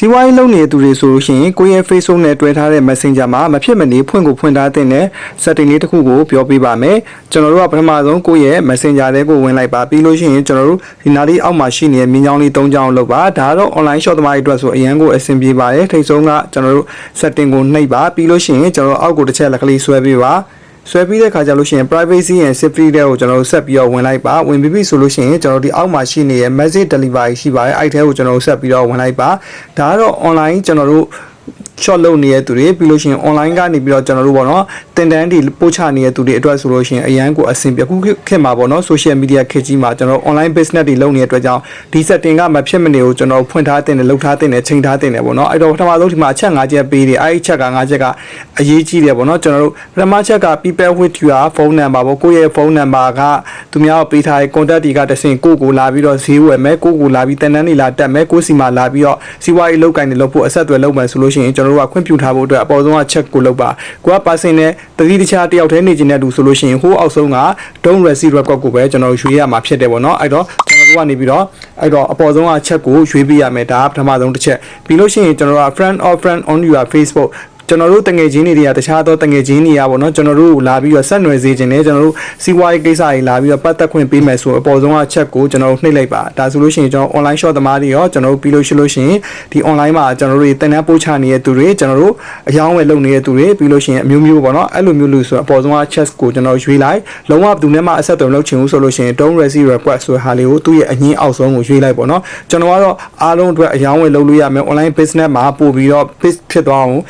စီးပွားရေးလုပ်နေတဲ့သူတွေဆိုလို့ရှိရင်ကိုယ့်ရဲ့ Facebook နဲ့တွဲထားတဲ့ Messenger မှာမဖြစ်မနေဖွင့်ကိုဖွင့်ထားတဲ့ setting လေးတစ်ခုကိုပြောပြပါမယ်ကျွန်တော်တို့ကပထမဆုံးကိုယ့်ရဲ့ Messenger ထဲကိုဝင်လိုက်ပါပြီးလို့ရှိရင်ကျွန်တော်တို့ဒီနားလေးအောက်မှာရှိနေတဲ့မြင်းချောင်းလေး၃ချောင်းလောက်ပါဒါကတော့ online shop သမားတွေအတွက်ဆိုအရန်ကိုအဆင်ပြေပါတယ်ထိတ်ဆုံးကကျွန်တော်တို့ setting ကိုနှိပ်ပါပြီးလို့ရှိရင်ကျွန်တော်တို့အောက်ကိုတစ်ချက်လက်ကလေးဆွဲပေးပါ ဆွဲပြီးတဲ့ခါကျလို့ရှိရင် privacy and safety တွေကိုကျွန်တော်တို့ဆက်ပြီးတော့ဝင်လိုက်ပါဝင်ပြီးပြီဆိုလို့ရှိရင်ကျွန်တော်တို့ဒီအောက်မှာရှိနေတဲ့ message delivery ရှိပါတယ်အဲ့ထဲကိုကျွန်တော်တို့ဆက်ပြီးတော့ဝင်လိုက်ပါဒါကတော့ online ကျွန်တော်တို့ short လုပ်နေတဲ့သူတွေပြီးလို့ရှိရင် online ကနေပြီးတော့ကျွန်တော်တို့ပေါ့နော်တင်တန်းတွေပို့ချနေတဲ့သူတွေအတွက်ဆိုလို့ရှိရင်အရန်ကိုအဆင်ပြေခုခေတ်မှာပေါ့နော် social media ခေတ်ကြီးမှာကျွန်တော် online business တွေလုပ်နေတဲ့အတွက်ကြောင့်ဒီ setting ကမဖြစ်မနေကိုကျွန်တော်ဖွင့်ထားတင်တယ်လုပ်ထားတင်တယ်ချိန်ထားတင်တယ်ပေါ့နော်အဲ့တော့ပထမဆုံးဒီမှာအချက်၅ချက်ပေးတယ်အဲ့ဒီအချက်က၅ချက်ကအရေးကြီးတယ်ပေါ့နော်ကျွန်တော်တို့ပထမချက်က people with your phone number ပေါ့ကိုယ့်ရဲ့ phone number ကသူများကိုပေးထားတဲ့ contact တွေကတဆင့်ကိုကိုလာပြီးတော့ဈေးဝယ်မယ်ကိုကိုလာပြီးတင်တန်းတွေလာတက်မယ်ကိုစီမှာလာပြီးတော့စီးပွားရေးလုပ်ကိုင်နေလို့ဖို့အဆက်အသွယ်လုပ်မယ်ဆိုလို့ရှိရင်ကျွန်တော်တို့ကခွင့်ပြုထားဖို့အတွက်အပေါ်ဆုံးက check ကိုလုပ်ပါကိုက person နဲ့တတိတခြားတယောက်တည်းနေခြင်းတဲ့လူဆိုလို့ရှိရင်ဟိုးအောက်ဆုံးက don't receive record ကိုပဲကျွန်တော်ရွေးရမှာဖြစ်တယ်ပေါ့နော်အဲ့တော့ကျွန်တော်တို့ကနေပြီးတော့အဲ့တော့အပေါ်ဆုံးက check ကိုရွေးပေးရမယ်ဒါကပထမဆုံးတစ်ချက်ပြီးလို့ရှိရင်ကျွန်တော်တို့က friend or friend on your facebook ကျွန်တော်တို့တငယ်ချင်းတွေတွေကတခြားသောတငယ်ချင်းတွေကပေါ့နော်ကျွန်တော်တို့ကိုလာပြီးတော့ဆက်နွယ်စေခြင်းနဲ့ကျွန်တော်တို့စီးပွားရေးကိစ္စတွေလာပြီးတော့ပတ်သက်ခွင့်ပေးမယ်ဆိုအပေါ်ဆုံးအချက်ကိုကျွန်တော်တို့နှိပ်လိုက်ပါဒါဆိုလို့ရှိရင်ကျွန်တော် online shop သမားတွေရောကျွန်တော်တို့ပြီးလို့ရှိလို့ရှိရင်ဒီ online မှာကျွန်တော်တို့တင်တန်းပို့ချနေတဲ့သူတွေကျွန်တော်တို့အယောင်းဝယ်လုပ်နေတဲ့သူတွေပြီးလို့ရှိရင်အမျိုးမျိုးပေါ့နော်အဲ့လိုမျိုးလို့ဆိုအပေါ်ဆုံးအချက်ကိုကျွန်တော်ရွေးလိုက်လုံးဝဘယ်သူနဲ့မှအဆက်အသွယ်မလုပ်ချင်ဘူးဆိုလို့ရှိရင် don't receive request ဆိုတဲ့ဟာလေးကိုသူ့ရဲ့အငင်းအောက်ဆုံးကိုရွေးလိုက်ပေါ့နော်ကျွန်တော်ကတော့အားလုံးအတွက်အယောင်းဝယ်လုပ်လို့ရမယ် online business မှာပို့ပြီးတော့ဖြစ်သွားအောင်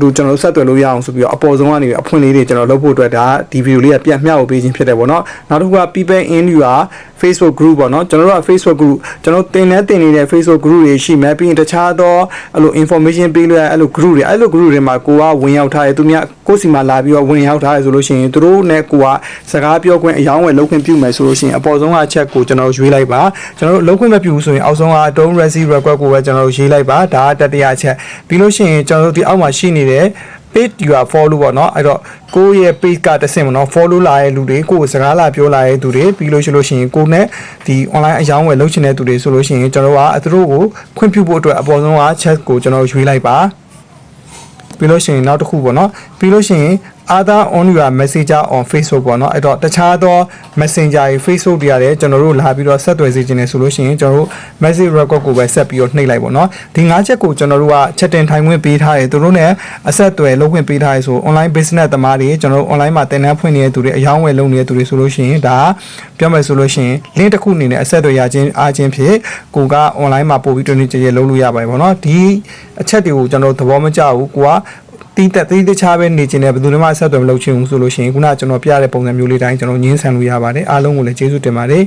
လူကျွန်တော်တို့ဆက်သွယ်လို့ရအောင်ဆိုပြီးတော့အပေါ်ဆုံးကနေအဖွင့်လေးတွေကျွန်တော်လုပ်ဖို့အတွက်ဒါဒီဗီဒီယိုလေးကပြန်မျှဝေပေးခြင်းဖြစ်တယ်ပေါ့နော်နောက်တစ်ခုက people in your Facebook group ပေါ့နော်ကျွန်တော်တို့က Facebook group ကျွန်တော်တင်နေတင်နေတဲ့ Facebook group တွေရှိမယ်ပြီးရင်တခြားသောအဲ့လို information ပေးလို့ရအဲ့လို group တွေအဲ့လို group တွေမှာကိုကဝင်ရောက်ထားတယ်သူများကိုယ်စီမှာလာပြီးတော့ဝင်ရောက်ထားတယ်ဆိုလို့ရှိရင်သူတို့နဲ့ကိုကစကားပြောခွင့်အယောင်းဝယ်လုပ်ခွင့်ပြုမယ်ဆိုလို့ရှိရင်အပေါ်ဆုံးကအချက်ကိုကျွန်တော်ရွေးလိုက်ပါကျွန်တော်တို့လုပ်ခွင့်မပြုဘူးဆိုရင်အောက်ဆုံးက don't receive request ကိုပဲကျွန်တော်တို့ရေးလိုက်ပါဒါကတတိယအချက်ပြီးလို့ရှိရင်ကျွန်တော်တို့ဒီအောက်မှာရှိနတဲ့ page you are follow ပေါ့เนาะအဲ့တော့ကိုယ့်ရဲ့ page ကတစ်ဆင့်ပေါ့เนาะ follow လာတဲ့လူတွေကိုယ့်ကိုစကားလာပြောလာတဲ့သူတွေပြီးလို့ရှိလို့ရှိရင်ကိုယ်နဲ့ဒီ online အယောင်းဝယ်လုပ်ချင်တဲ့သူတွေဆိုလို့ရှိရင်ကျွန်တော်တို့ကသူတို့ကိုခွင့်ပြုဖို့အတွက်အပေါ်ဆုံးက chat ကိုကျွန်တော်ရွေးလိုက်ပါပြီးလို့ရှိရင်နောက်တစ်ခုပေါ့เนาะပြီးလို့ရှိရင် other on your messenger on facebook ပေါ့နော်အဲ့တော့တခြားသော messenger တွေ facebook တွေရတယ်ကျွန်တော်တို့လာပြီးတော့ဆက်သွယ်စေချင်တယ်ဆိုလို့ရှိရင်ကျွန်တော်တို့ message record ကိုပဲဆက်ပြီးတော့နှိပ်လိုက်ပေါ့နော်ဒီ၅ချက်ကိုကျွန်တော်တို့က chat in ထိုင်ခွင့်ပေးထားတယ်သူတို့ ਨੇ အဆက်အသွယ်လုပ်ခွင့်ပေးထားတယ်ဆို online business သမားတွေကျွန်တော်တို့ online မှာသင်တန်းဖွင့်နေတဲ့သူတွေအယောင်းဝယ်လုပ်နေတဲ့သူတွေဆိုလို့ရှိရင်ဒါပြောမယ်ဆိုလို့ရှိရင် link တစ်ခုအနေနဲ့အဆက်အသွယ်ရခြင်းအားချင်းဖြင့်ကိုက online မှာပို့ပြီး training ကြေကြေလုပ်လို့ရပါတယ်ပေါ့နော်ဒီအချက်တွေကိုကျွန်တော်တို့သဘောမကျဘူးကိုက တီးတက်တီးတခြားပဲနေခြင်းနဲ့ဘယ်သူမှဆက်သွယ်မလုပ်ချင်ဘူးဆိုလို့ရှိရင်ခုနကကျွန်တော်ပြတဲ့ပုံစံမျိုးလေးတိုင်းကျွန်တော်ညှင်းဆန်လို့ရပါတယ်အားလုံးကိုလည်းကျေးဇူးတင်ပါတယ်